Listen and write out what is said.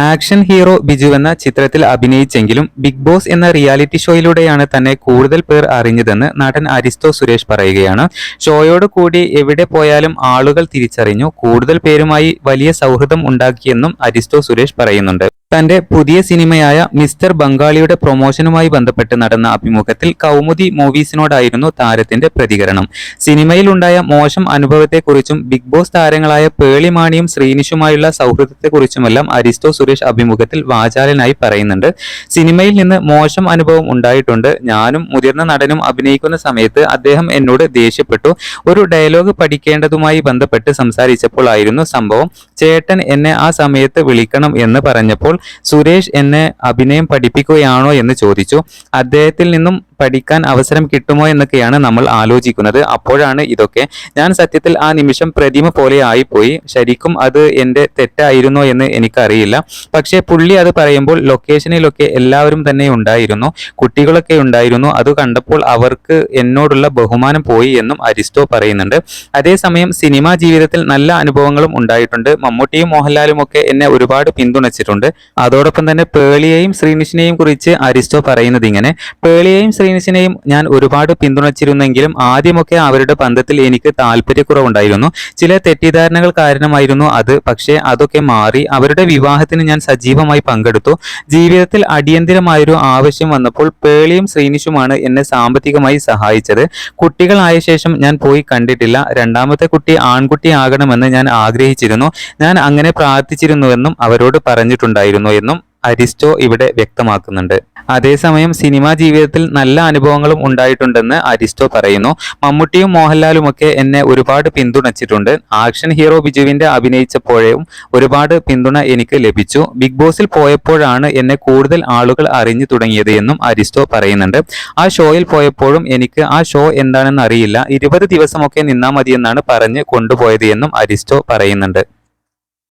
Action hero Biju എന്ന ചിത്രത്തിൽ അഭിനയിച്ചെങ്കിലും ബിഗ് ബോസ് എന്ന റിയാലിറ്റി ഷോയിലൂടെയാണ് തന്നെ കൂടുതൽ പേർ അറിഞ്ഞതെന്ന് നടൻ അരിസ്റ്റോ സുരേഷ് പറയുകയാണ്. ഷോയോട് കൂടി എവിടെ പോയാലും ആളുകൾ തിരിച്ചറിഞ്ഞു. കൂടുതൽ പേരുമായി വലിയ സൗഹൃദം ഉണ്ടാക്കിയെന്നും അരിസ്റ്റോ സുരേഷ് പറയുന്നുണ്ട്. തന്റെ പുതിയ സിനിമയായ മിസ്റ്റർ ബംഗാളിയുടെ പ്രൊമോഷനുമായി ബന്ധപ്പെട്ട് നടന്ന അഭിമുഖത്തിൽ കൗമുദി മൂവീസിനോടായിരുന്നു താരത്തിന്റെ പ്രതികരണം. സിനിമയിലുണ്ടായ മോശം അനുഭവത്തെക്കുറിച്ചും ബിഗ് ബോസ് താരങ്ങളായ പേളിമാണിയും ശ്രീനിഷുമായുള്ള സൗഹൃദത്തെക്കുറിച്ചുമെല്ലാം അരിസ്റ്റോ സുരേഷ് അഭിമുഖത്തിൽ വാചാലനായി പറയുന്നുണ്ട്. സിനിമയിൽ നിന്ന് മോശം അനുഭവം ഉണ്ടായിട്ടുണ്ട്. ഞാനും മുതിർന്ന നടനും അഭിനയിക്കുന്ന സമയത്ത് അദ്ദേഹം എന്നോട് ദേഷ്യപ്പെട്ടു. ഒരു ഡയലോഗ് പഠിക്കേണ്ടതുമായി ബന്ധപ്പെട്ട് സംസാരിച്ചപ്പോൾ ആയിരുന്നു സംഭവം. ചേട്ടൻ എന്നെ ആ സമയത്ത് വിളിക്കണം എന്ന് പറഞ്ഞപ്പോൾ സുരേഷ് എന്നെ അഭിനയം പഠിപ്പിക്കുകയാണോ എന്ന് ചോദിച്ചു. അദ്ദേഹത്തിൽ നിന്നും പഠിക്കാൻ അവസരം കിട്ടുമോ എന്നൊക്കെയാണ് നമ്മൾ ആലോചിക്കുന്നത്. അപ്പോഴാണ് ഇതൊക്കെ. ഞാൻ സത്യത്തിൽ ആ നിമിഷം പ്രതിമ പോലെ ആയിപ്പോയി. ശരിക്കും അത് എന്റെ തെറ്റായിരുന്നോ എന്ന് എനിക്കറിയില്ല. പക്ഷേ പുള്ളി അത് പറയുമ്പോൾ ലൊക്കേഷനിലൊക്കെ എല്ലാവരും തന്നെ ഉണ്ടായിരുന്നു. കുട്ടികളൊക്കെ ഉണ്ടായിരുന്നു. അത് കണ്ടപ്പോൾ അവർക്ക് എന്നോടുള്ള ബഹുമാനം പോയി എന്നും അരിസ്റ്റോ പറയുന്നുണ്ട്. അതേസമയം സിനിമാ ജീവിതത്തിൽ നല്ല അനുഭവങ്ങളും ഉണ്ടായിട്ടുണ്ട്. മമ്മൂട്ടിയും മോഹൻലാലും ഒക്കെ എന്നെ ഒരുപാട് പിന്തുണച്ചിട്ടുണ്ട്. അതോടൊപ്പം തന്നെ പേളിയെയും ശ്രീനിഷിനെയും കുറിച്ച് അരിസ്റ്റോ പറയുന്നത് ഇങ്ങനെ. പേളിയെയും ശ്രീനിഷിനെയും ഞാൻ ഒരുപാട് പിന്തുണച്ചിരുന്നെങ്കിലും ആദ്യമൊക്കെ അവരുടെ ബന്ധത്തിൽ എനിക്ക് താല്പര്യക്കുറവുണ്ടായിരുന്നു. ചില തെറ്റിദ്ധാരണകൾ കാരണമായിരുന്നു അത്. പക്ഷേ അതൊക്കെ മാറി അവരുടെ വിവാഹത്തിന് ഞാൻ സജീവമായി പങ്കെടുത്തു. ജീവിതത്തിൽ അടിയന്തിരമായൊരു ആവശ്യം വന്നപ്പോൾ പേളിയും ശ്രീനിഷുമാണ് എന്നെ സാമ്പത്തികമായി സഹായിച്ചത്. കുട്ടികളായ ശേഷം ഞാൻ പോയി കണ്ടിട്ടില്ല. രണ്ടാമത്തെ കുട്ടി ആൺകുട്ടി ആകണമെന്ന് ഞാൻ ആഗ്രഹിച്ചിരുന്നു. ഞാൻ അങ്ങനെ പ്രാർത്ഥിച്ചിരുന്നുവെന്നും അവരോട് പറഞ്ഞിട്ടുണ്ടായിരുന്നു എന്നും അരിസ്റ്റോ ഇവിടെ വ്യക്തമാക്കുന്നുണ്ട്. അതേസമയം സിനിമാ ജീവിതത്തിൽ നല്ല അനുഭവങ്ങളും ഉണ്ടായിട്ടുണ്ടെന്ന് അരിസ്റ്റോ പറയുന്നു. മമ്മൂട്ടിയും മോഹൻലാലും ഒക്കെ എന്നെ ഒരുപാട് പിന്തുണച്ചിട്ടുണ്ട്. ആക്ഷൻ ഹീറോ ബിജുവിന്റെ അഭിനയിച്ചപ്പോഴേയും ഒരുപാട് പിന്തുണ എനിക്ക് ലഭിച്ചു. ബിഗ് ബോസിൽ പോയപ്പോഴാണ് എന്നെ കൂടുതൽ ആളുകൾ അറിഞ്ഞു തുടങ്ങിയത് എന്നും അരിസ്റ്റോ പറയുന്നുണ്ട്. ആ ഷോയിൽ പോയപ്പോഴും എനിക്ക് ആ ഷോ എന്താണെന്ന് അറിയില്ല. ഇരുപത് ദിവസമൊക്കെ നിന്നാൽ മതിയെന്നാണ് പറഞ്ഞ് കൊണ്ടുപോയത് എന്നും അരിസ്റ്റോ പറയുന്നുണ്ട്.